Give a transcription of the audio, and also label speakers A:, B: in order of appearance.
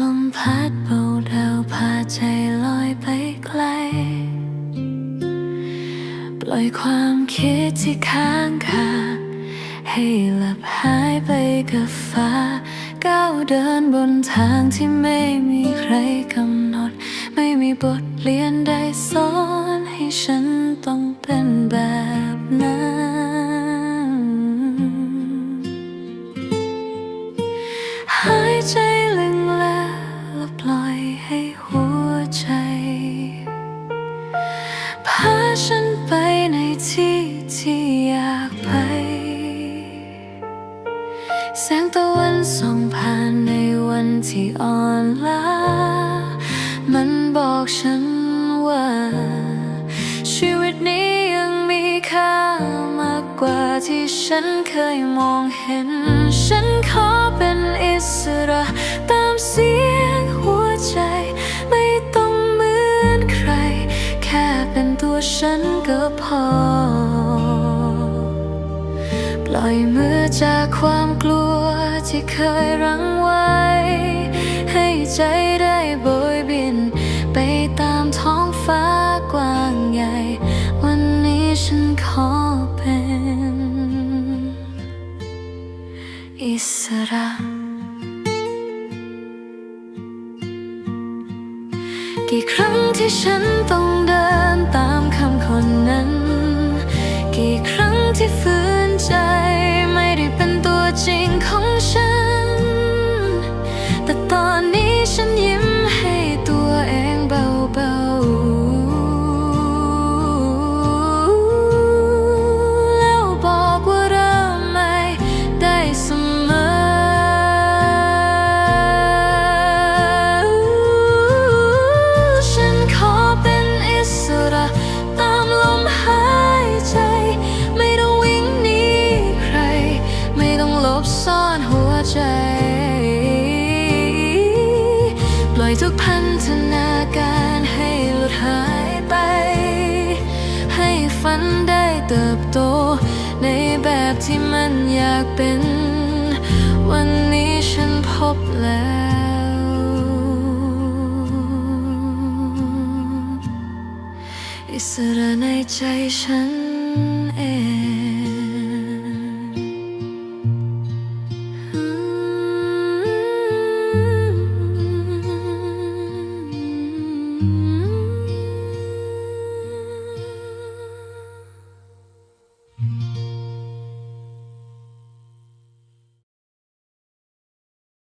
A: ลมพัดเบาเดาพาใจลอยไปไกล ปล่อยความคิดที่ค้างคาให้หลับหายไปกับฟ้า ก้าวเดินบนทางที่ไม่มีใครกำหนด ไม่มีบทเรียนใดสอนให้ฉันต้องเป็นแบบนั้นหายใจ พาฉันไปในที่ที่อยากไป แสงตะวันส่องผ่านในวันที่อ่อนล้า มันบอกฉันว่า ชีวิตนี้ยังมีค่ามากกว่าที่ฉันเคยมองเห็น ฉันขอเป็นอิสระ ตัวฉันก็พอ ปล่อยมือจากความกลัวที่เคยรั้งไว้ ให้ใจได้โบยบิน ไปตามท้องฟ้ากว้างใหญ่ วันนี้ฉันขอเป็น อิสระกี่ครั้งที่ฉันต้องเดิน บซ่อนหัวใจ ปล่อยทุกพันธนาการให้หลุดหายไป ให้ฝันได้เติบโต ในแบบที่มันอยากเป็น วันนี้ฉันพบแล้วอิสระในใจฉันเอง